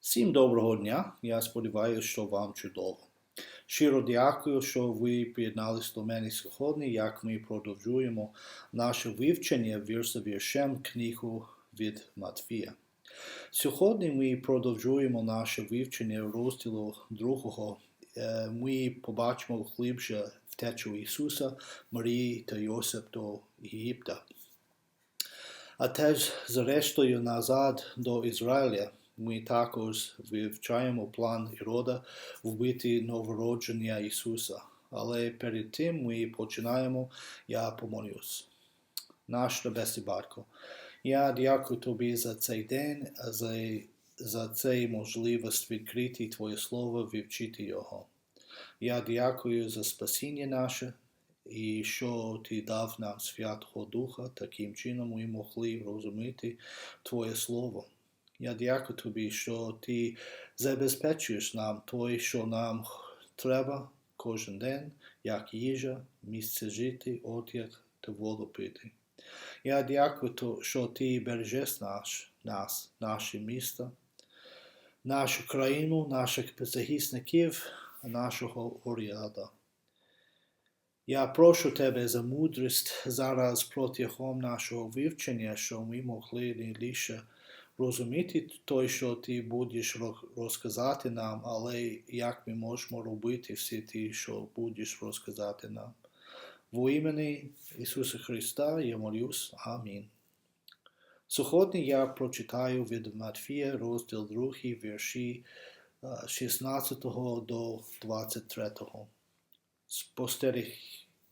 Всім доброго дня. Я сподіваюся, що вам чудово. Щиро дякую, що ви приєдналися до мене сьогодні, як ми продовжуємо наше вивчення вірша віршем книгу від Матвія. Сьогодні ми продовжуємо наше вивчення розділу другого. Е, Ми побачимо глибше втечу Ісуса, Марії та Йосип до Єгипта. А теж, зрештою, назад до Ізраїля ми також вивчаємо план Ірода вбити новородження Ісуса. Але перед тим ми починаємо, я помолюсь. Наш Небесний Батько, я дякую Тобі за цей день, за, за цей можливість відкрити Твоє Слово, вивчити його. Я дякую за спасіння наше і що Ти дав нам Святого Духа, таким чином ми могли розуміти Твоє Слово. Я дякую тобі, що ти забезпечуєш нам те, що нам треба кожен день, як їжа, місце жити, одяг та воду пити. Я дякую, що ти бережеш наш, нас, наше місто, нашу країну, наших захисників, нашого уряду. Я прошу тебе за мудрість зараз протягом нашого вивчення, що ми могли не лише розуміти той, що ти будеш розказати нам, але як ми можемо робити всі ті, що будеш розказати нам. В імені Ісуса Христа я молюсь. Амінь. Сьогодні я прочитаю від Матфія розділ 2, вірші 16 до 23. Спостеріг,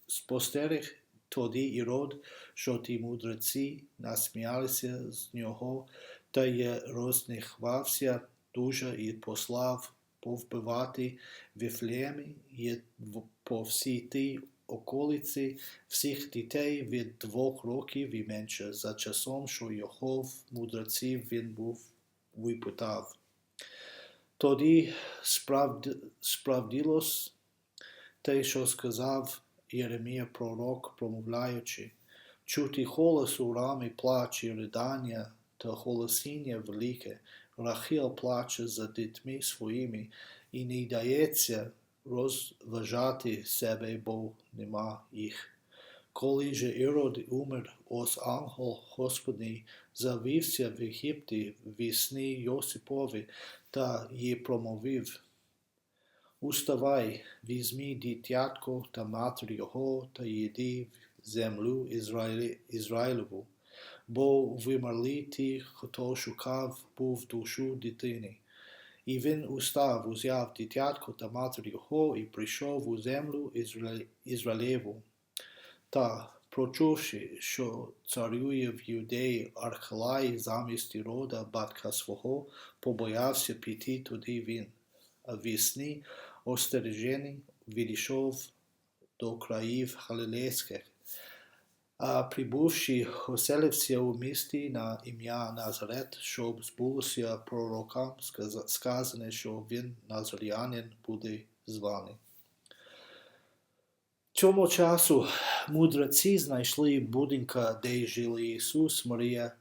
спостеріг тоді ірод, що ті мудреці насміялися з нього, та й рознихвався дуже і послав повбивати Віфлеємі по всій тій околиці всіх дітей від двох років і менше, за часом, що його в мудреців він був випитав. Тоді справд... справдилось те, що сказав Єремія пророк, промовляючи, чути голос у рамі плач і ридання та голосіння велике, Рахіл плаче за дітьми своїми і не дається розважати себе, бо нема їх. Коли же Ірод умер, ось ангел Господній завівся в Єгипті в сні Йосипові та їй промовив, Уставай, візьми дитятко та матір його та йди в землю Ізраїлеву бо вимерли ті, хто шукав був душу дитини. І він устав, узяв дитятко та матір його і прийшов у землю Ізраїлеву. Та, прочувши, що царює в юдеї Архелай замість рода батька свого, побоявся піти туди він, а вісні остережений відійшов до країв Галилейських а прибувши, оселився у місті на ім'я Назарет, щоб збулося пророкам сказане, що він назарянин буде званий. Цьому часу мудреці знайшли будинка, де жили Ісус, Марія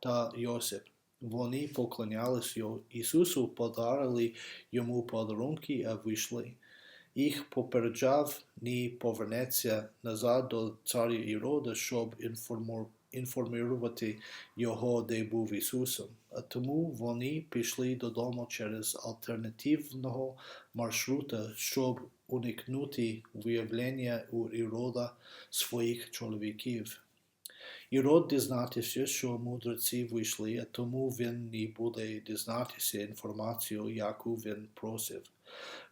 та Йосип. Вони поклонялись Ісусу, подарили йому подарунки, а вийшли їх попереджав, не повернеться назад до царя Ірода, щоб інформувати його, де був Ісусом. А тому вони пішли додому через альтернативного маршрута, щоб уникнути виявлення у Ірода своїх чоловіків. Ірод дізнатися, що мудреці вийшли, а тому він не буде дізнатися інформацію, яку він просив.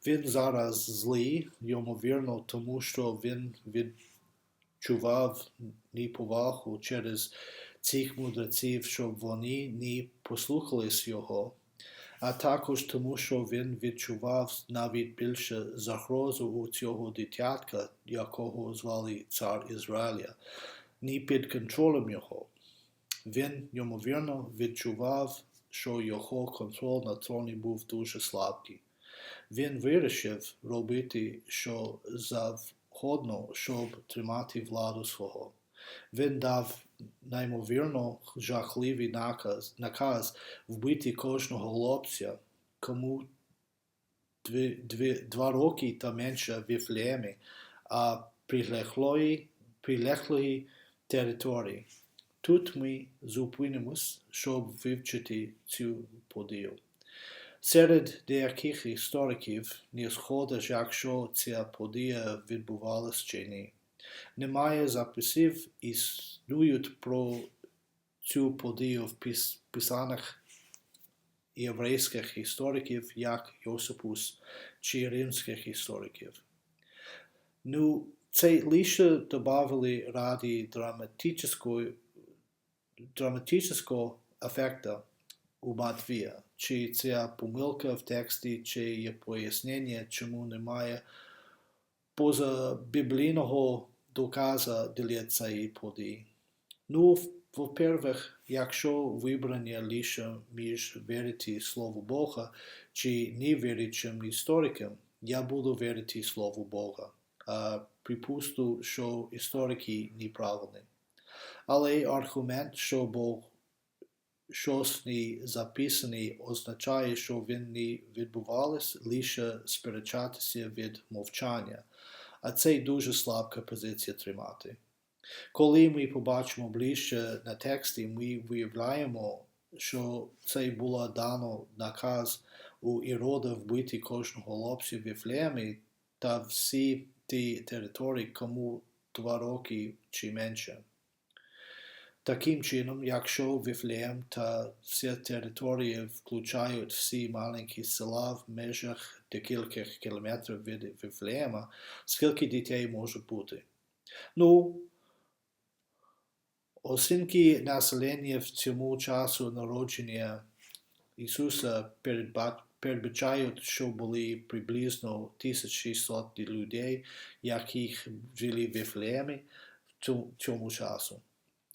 Він зараз злий, ймовірно, тому що він відчував неповагу через цих мудреців, щоб вони не послухались його, а також тому, що він відчував навіть більше загрозу у цього дитятка, якого звали цар Ізраїля, не під контролем його. Він, ймовірно, відчував, що його контроль на троні був дуже слабкий. Він вирішив робити що завгодно, щоб тримати владу свого. Він дав неймовірно жахливий наказ, наказ вбити кожного хлопця, кому дві, дві, два роки та менше в Віфлеємі, а прилеглої, прилеглої території. Тут ми зупинимось, щоб вивчити цю подію. Деяких істориків не сходить, якщо ця подія відбувалась чи ні. Немає записів існують про цю подію в пис- писаннях єврейських істориків, як Йосипус чи римських істориків. Ну, це лише добавили ради драматичного, драматичного ефекта у Матвія. Чи ця помилка в тексті, чи є пояснення, чому немає поза біблійного доказа для цієї події. Ну, во-первых, якщо вибрання лише між вірити Слову Бога чи невірячим історикам, я буду вірити Слову Бога. А припусту, що історики неправильні. Але аргумент, що Бог щось не записаний, означає, що він не відбувалось лише сперечатися від мовчання, а це дуже слабка позиція тримати. Коли ми побачимо ближче на тексті, ми виявляємо, що це було дано наказ у Ірода вбити кожного лобця в Віфлеємі та всі ті території, кому два роки чи менше. Таким чином, якщо Віфлеєм та вся територія включають всі маленькі села в межах декількох кілометрів від Віфлеєма, скільки дітей може бути? Ну, оцінки населення в цьому часу народження Ісуса передбачають, що були приблизно 1600 людей, яких жили в Віфлеємі в цьому часу.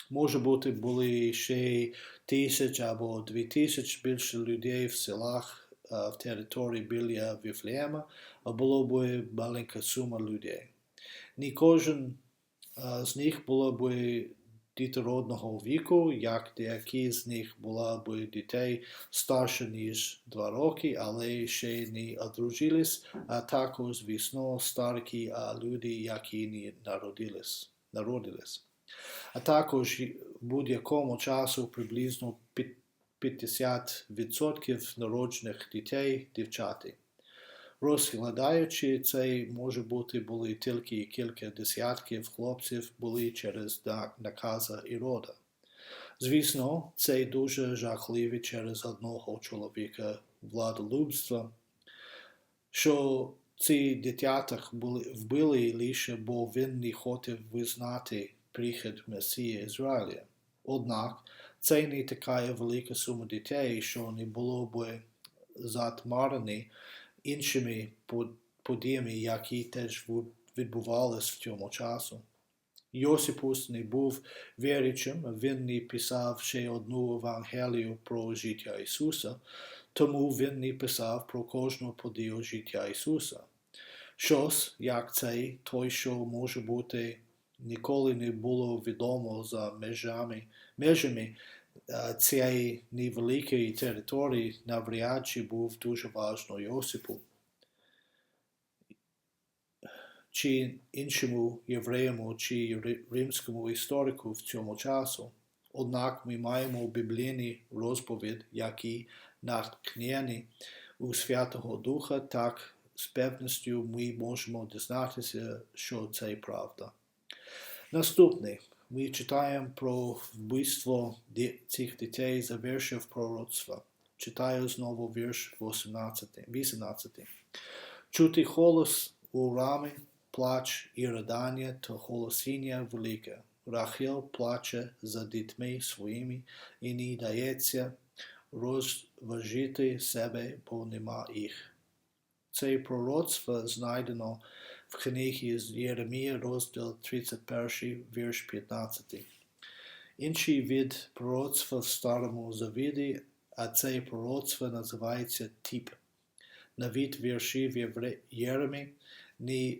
Може бути, були ще тисяч або дві тисячі більше людей в селах в території біля Віфлеєма, а було б маленька сума людей. Не кожен з них було б дітородного віку, як деякі з них була б дітей старше, ніж два роки, але ще не одружились, а також, звісно, старкі люди, які не народились. А також в будь-якому часу приблизно 50% народжених дітей дівчати. Розглядаючи це, може бути, були тільки кілька десятків хлопців були через на- наказа Ірода. Звісно, це дуже жахливо через одного чоловіка владолюбства, що ці дитятах були вбили лише, бо він не хотів визнати прихід Месії Ізраїля. Однак це не така велика сума дітей, що не було б затмарені іншими под- подіями, які теж відбувалися в цьому часу. Йосипус не був вірячим, він не писав ще одну Евангелію про життя Ісуса, тому він не писав про кожну подію життя Ісуса. Щось, як цей, той, що може бути ніколи не було відомо за межами, межами е, цієї невеликої території, навряд чи був дуже важно Йосипу чи іншому євреєму чи римському історику в цьому часу. Однак ми маємо біблійний розповідь, який натхнений у Святого Духа, так з певністю ми можемо дізнатися, що це правда. Наступний. Ми читаємо про вбивство цих дітей за віршів пророцтва. Читаю знову вірш 18. 18. Чути голос у рамі, плач і ридання та голосіння велике. Рахіл плаче за дітьми своїми і не дається розважити себе, бо нема їх. Це пророцтво знайдено в книгі з Єремія, розділ 31, вірш 15. Інший від пророцтва в Старому Завіді, а це пророцтво називається тип. Навіть вірші в Євре- Єремі не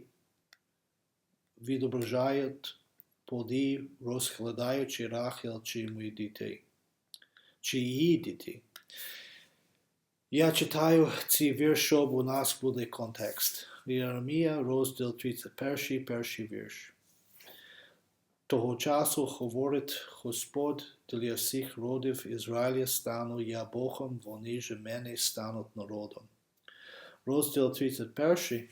відображають події, розглядаючи Рахел чи мої дітей, чи її дітей. Я читаю цей вірш, щоб у нас буде контекст. Єремія, розділ 31, перший вірш. Того часу говорить Господь для всіх родів Ізраїля стану я Богом, вони ж мене стануть народом. Розділ 31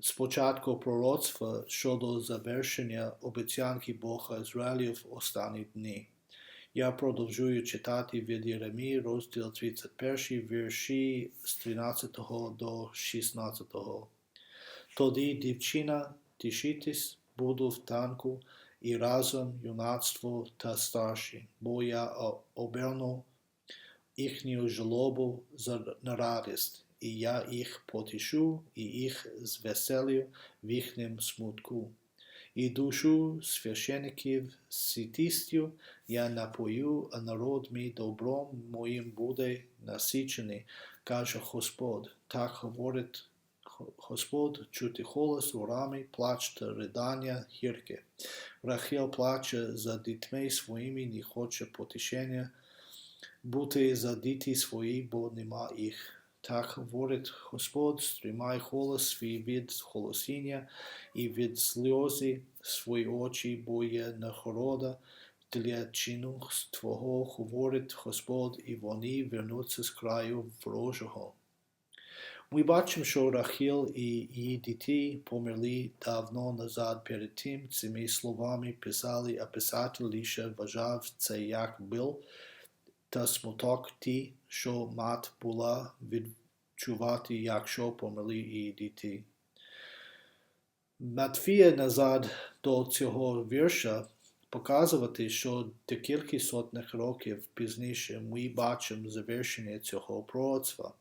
спочатку пророцтва щодо завершення обіцянки Бога Ізраїлів в останні дні. Я продовжую читати від Єремії, розділ 31, вірші з 13 до 16. Тоді дівчина тішитись буду в танку і разом юнацтво та старші, бо я оберну їхню жалобу на радість, і я їх потішу, і їх звеселю в їхнім смутку. І душу священиків ситістю я напою, а народ мій добром моїм буде насичений, каже Господь, так говорить Господь, чути голос у рамі, плач та ридання гірке. Рахел плаче за дітьми своїми, не хоче потішення, бути за діти свої, бо нема їх. Так говорить Господь, стримай голос свій від голосіння і від сльози свої очі, бо є нагорода для чину Твого, говорить Господь, і вони вернуться з краю ворожого. Ми бачимо, що Рахіл і її діти померли давно назад перед тим, цими словами писали, а писатель лише вважав це як бил та смуток ті, що мат була відчувати, якщо померли її діти. Матфія назад до цього вірша показувати, що декілька сотних років пізніше ми бачимо завершення цього пророцтва,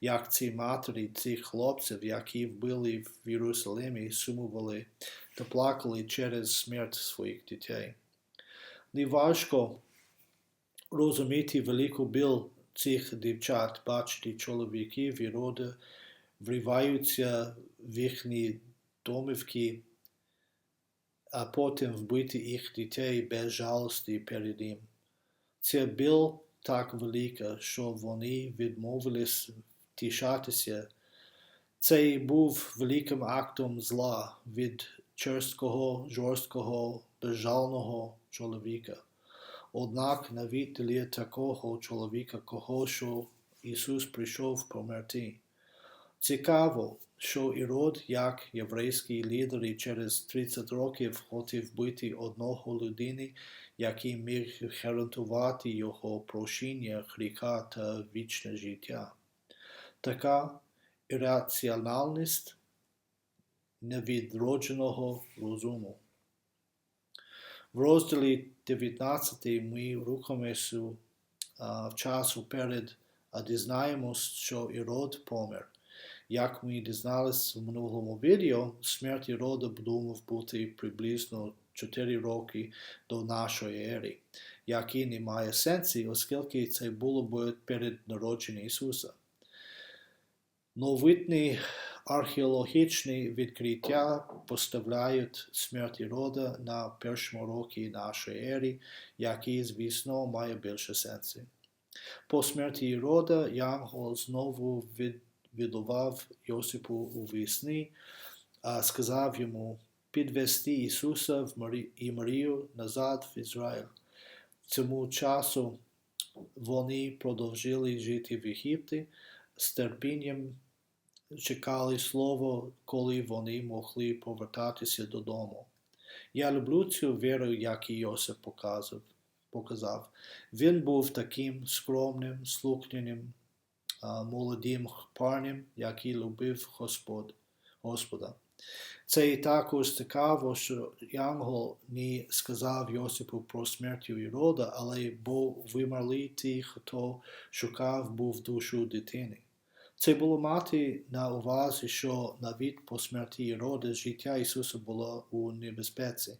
як ці матері цих хлопців, які вбили в Єрусалимі, сумували та плакали через смерть своїх дітей. Неважко розуміти велику біль цих дівчат, бачити чоловіків і роди вриваються в їхні домівки а потім вбити їх дітей без жалості перед ним. Це біль так велика, що вони відмовились тішатися. Це був великим актом зла від черсткого, жорсткого, безжального чоловіка. Однак навіть для такого чоловіка, кого що Ісус прийшов померти. Цікаво, що Ірод, як єврейський лідер через 30 років хотів бити одного людини, який міг гарантувати його прощення, гріха та вічне життя. Така ірраціональність невідродженого розуму. В розділі 19 ми рухаємося в часу перед, а дізнаємось, що Ірод помер. Як ми дізналися в минулому відео, смерть Ірода думав бути приблизно 4 роки до нашої ери, який не має сенсу, оскільки це було б перед народженням Ісуса. Новітні археологічні відкриття поставляють смерть Ірода на першому році нашої ери, який, звісно, має більше сенсу. По смерті Ірода Янгол знову від віддавав Йосипу у вісні, а сказав йому підвести Ісуса і Марію назад в Ізраїль. Цьому часу вони продовжили жити в Єгипті з терпінням чекали слово, коли вони могли повертатися додому. Я люблю цю віру, як і Йосип показав. Він був таким скромним, слухняним, молодим парнем, який любив Господь, Господа. Це і також цікаво, що Янгол не сказав Йосипу про смерть Ірода, але був вимерли ті, хто шукав був душу дитини. Це було мати на увазі, що навіть по смерті Ірода життя Ісуса було у небезпеці,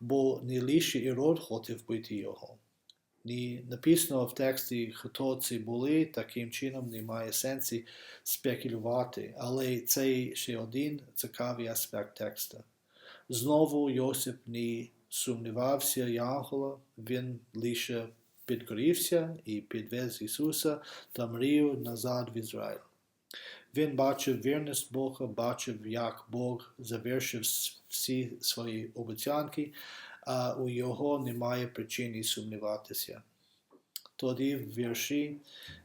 бо не лише Ірод хотів бити його. Не написано в тексті, хто це були, таким чином немає сенсу спекулювати, але це ще один цікавий аспект текста. Знову Йосип не сумнівався Янгола, він лише підкорився і підвез Ісуса та Марію назад в Ізраїль. Він бачив вірність Бога, бачив, як Бог завершив всі свої обіцянки, а у його немає причини сумніватися. Тоді в вірші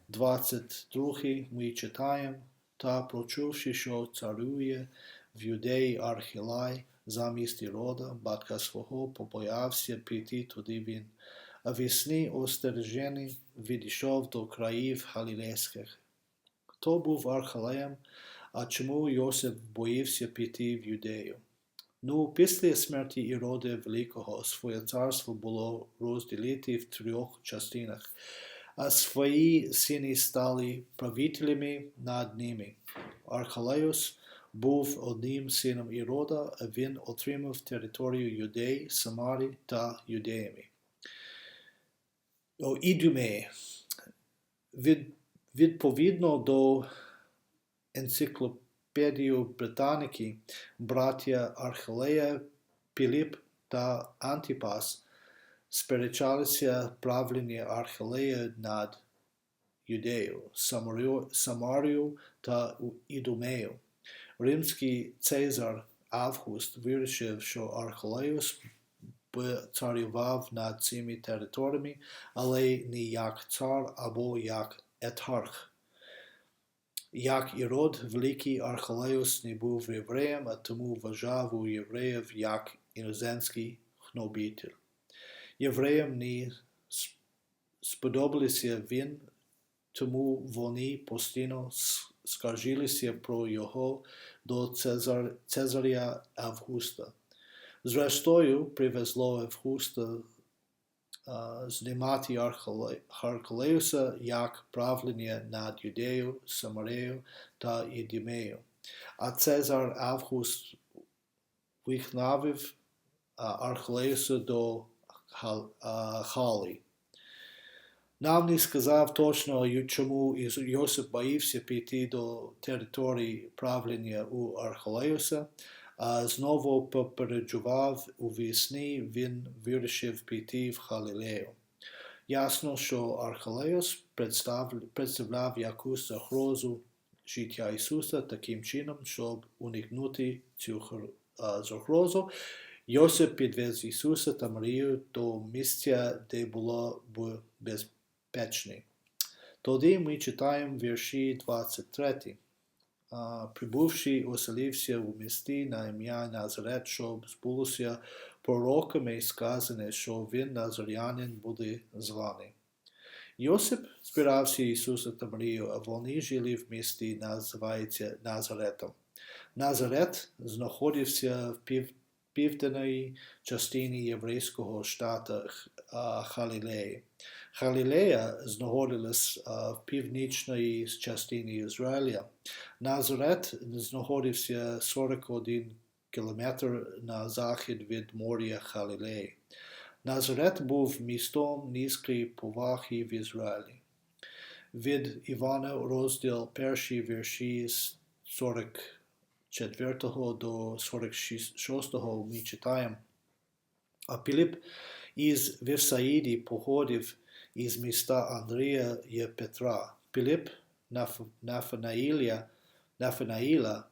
22 ми читаємо, та прочувши, що царює в юдеї Архілай замість Ірода, батька свого, побоявся піти туди він, а весни остережений відійшов до країв Галілейських. Хто був Архалеєм, а чому Йосип боївся піти в юдею? Ну, після смерті Іроди Великого своє царство було розділити в трьох частинах, а свої сини стали правителями над ними. Архалеус був одним сином Ірода, а він отримав територію Юдеї, Самарі та Юдеями. О, Ідюмеї. Від, відповідно до енциклопедії Британіки, браття Архелея, Піліп та Антипас сперечалися правління Архелея над Юдею, Самарію та Ідумею. Римський цезар Август вирішив, що Архелеус царював над цими територіями, але не як цар або як етарх. Як Ірод, великий Архелеус не був євреєм, а тому вважав у євреїв як іноземський гнобитель. Євреям не сподобалися він, тому вони постійно скаржилися про його до Цезар, Цезаря Августа. Зрештою, привезло Августа знімати Архелеуса як правлення над Юдею, Самарею та Ідімею. А Цезар Август вигнавив Архелеуса до Халі. Нам не сказав точно, чому Йосип боївся піти до території правління у Архелеуса, а знову попереджував у вісні він вирішив піти в Халілею. Ясно, що Архелеус представляв якусь загрозу життя Ісуса таким чином, щоб уникнути цю загрозу. Йосип підвез Ісуса та Марію до місця, де було безпечне. Тоді ми читаємо вірші 23 прибувши, оселився в місті на ім'я Назарет, щоб збулося пророками сказане, що він назарянин буде званий. Йосип збирався Ісуса та Марію, а вони жили в місті, називається Назаретом. Назарет знаходився в пів, південній частині єврейського штату Халілеї. Галілея знаходилась в північній частині Ізраїля. Назарет знаходився 41 кілометр на захід від моря Галілеї. Назарет був містом низької поваги в Ізраїлі. Від Івана розділ перші вірші з 44 до 46 ми читаємо. А Піліп із Вівсаїді походив із міста Андрія є Петра. Піліп Нафанаїла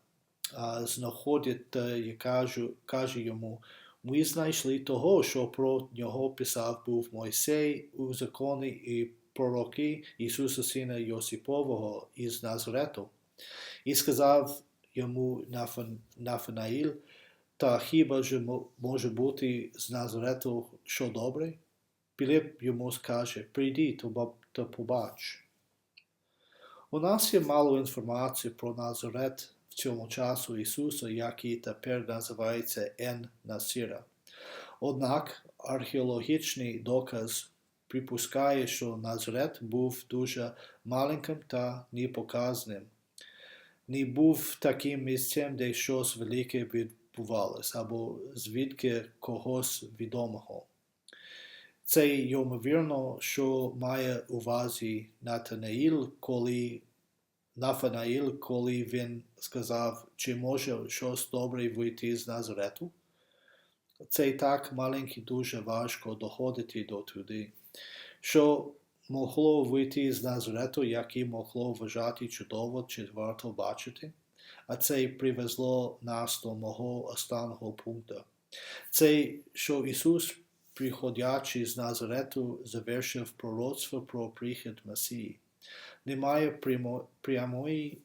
знаходить і каже, каже йому, ми знайшли того, що про нього писав був Мойсей у законі і пророки Ісуса Сина Йосипового із Назарету. І сказав йому Нафанаїл, та хіба ж може бути з Назарету що добре? Піліп йому скаже, прийди та побач. У нас є мало інформації про Назарет в цьому часу Ісуса, який тепер називається Ен Насіра. Однак археологічний доказ припускає, що Назарет був дуже маленьким та непоказним. Не був таким місцем, де щось велике відбувалося, або звідки когось відомого. Це ймовірно, що має увазі Натанаїл, коли Нафанаїл, коли він сказав, чи може щось добре вийти з Назарету. Це і так маленький дуже важко доходити до туди. що могло вийти з Назарету, яке могло вважати чудово чи варто бачити, а це й привезло нас до мого останнього пункту. Це, що Ісус, приходячи з Назарету, завершив пророцтво про прихід Месії. Немає прямо, прямої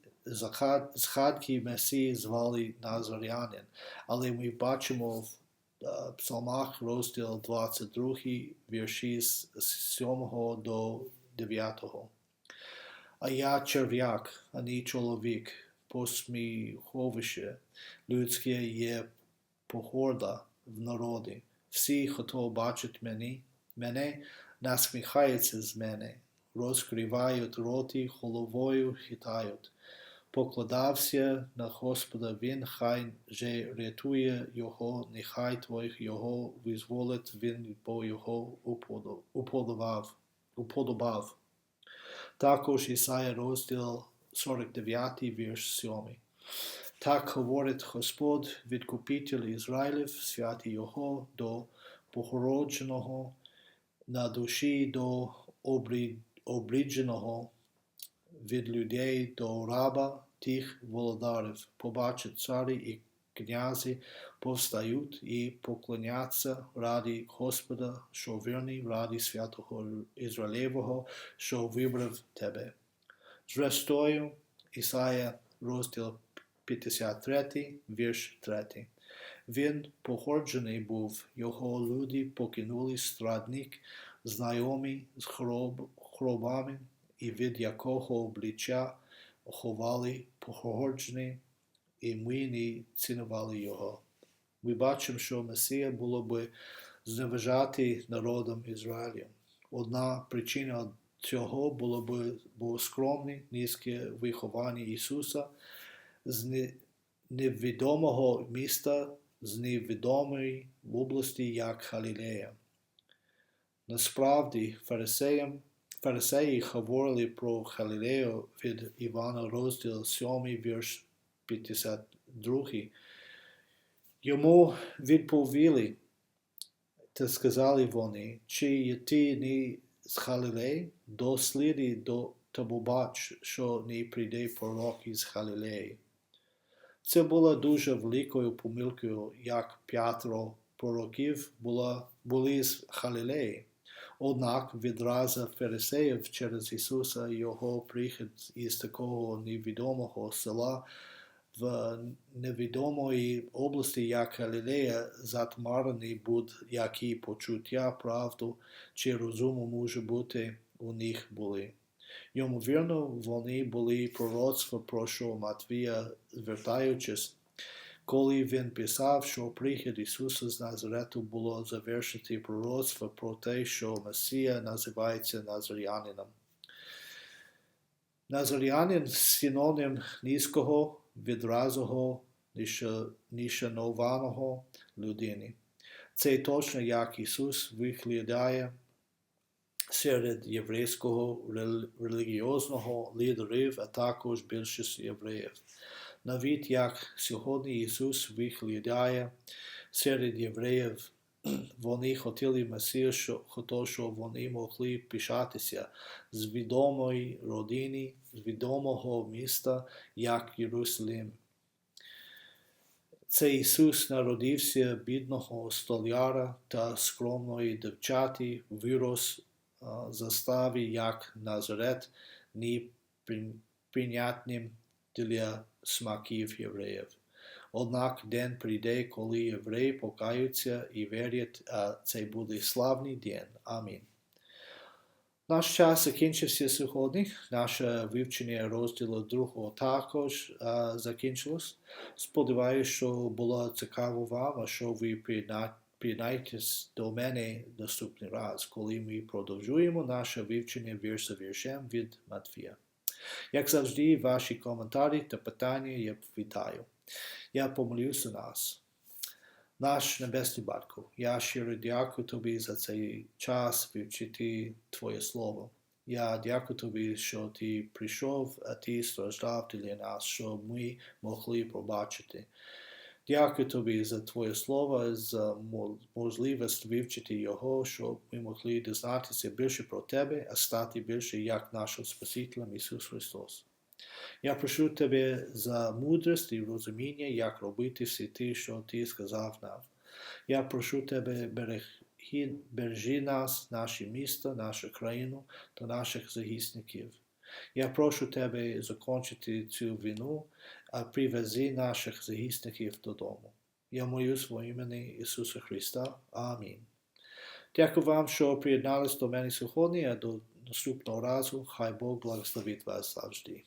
згадки Месії звали Назарянин, але ми бачимо в Псалмах розділ 22, вірші з 7 до 9. А я черв'як, а не чоловік, посміховище людське є погорда в народі. Всі, хто бачить мене, мене, насміхаються з мене, розкривають роти, головою хитають покладався на Господа, Він хай же рятує його, нехай твоїх його визволить, він бо його уподобав. уподобав. Також Ісая розділ 49, вірш 7. Так говорить Господь, відкупитель Ізраїлів, святий Його до похородженого на душі до обрідженого від людей до раба тих володарів, побачать царі і князі повстають і поклоняться раді Господа, що вірний, раді святого Ізраїлевого, що вибрав тебе. Зрештою, Ісая, розділ 53, вірш 3. Він походжений був, його люди покинули страдник, знайомий з хроб, хробами, і від якого обличчя ховали погоджені, і ми не цінували його. Ми бачимо, що Месія було би зневажати народом Ізраїля. Одна причина цього було б скромне, низьке виховання Ісуса з невідомого міста, з невідомої області, як Галілея. Насправді, фарисеям Фарисеї говорили про Галілею від Івана розділ 7, вірш 52. Йому відповіли та сказали вони, чи ти не з Галілеї, досліди до та бач, що не прийде пророк із Галілеї. Це було дуже великою помилкою, як п'ятеро пророків була, були з Галілеї. Однак відразу фарисеїв через Ісуса Його прихід із такого невідомого села в невідомої області, як Галілея, затмарений будь-які почуття, правду чи розуму може бути у них були. Ймовірно, вони були пророцтва про Матвія, звертаючись коли він писав, що прихід Ісуса з Назарету було завершити пророцтво про те, що Месія називається Назарянином. Назарянин синонім низького, відразого, нішанованого людини. Це точно як Ісус виглядає серед єврейського релігіозного лідерів, а також більшість євреїв навіть як сьогодні Ісус виглядає серед євреїв, вони хотіли Месію, що вони могли пишатися з відомої родини, з відомого міста, як Єрусалим. Це Ісус народився бідного столяра та скромної дівчати, вирос заставі, як Назарет, неприйнятним для смаків євреїв. Однак день прийде, коли євреї покаються і вірять, а це буде славний день. Амінь. Наш час закінчився сьогодні. Наше вивчення розділу другого також а, закінчилось. Сподіваюся, що було цікаво вам, а що ви приєднаєтесь до мене наступний раз, коли ми продовжуємо наше вивчення вірш віршем від Матфія. Як завжди, ваші коментарі та питання я вітаю. Я помолюся нас. Наш Небесний Батько, я щиро дякую Тобі за цей час вивчити Твоє Слово. Я дякую Тобі, що Ти прийшов, а Ти страждав для нас, щоб ми могли побачити. Дякую тобі за Твоє Слово, за можливість вивчити його, щоб ми могли дізнатися більше про Тебе, а стати більше як нашим Спасителем Ісус Христос. Я прошу Тебе за мудрість і розуміння, як робити все те, що Ти сказав нам. Я прошу Тебе, береги, бережи нас, наше місто, нашу країну та наших захисників. Я прошу Тебе закінчити цю війну, а привези наших захисників додому. Я молюсь во імені Ісуса Христа. Амінь. Дякую вам, що приєднались до мене сьогодні, а до наступного разу. Хай Бог благословить вас завжди.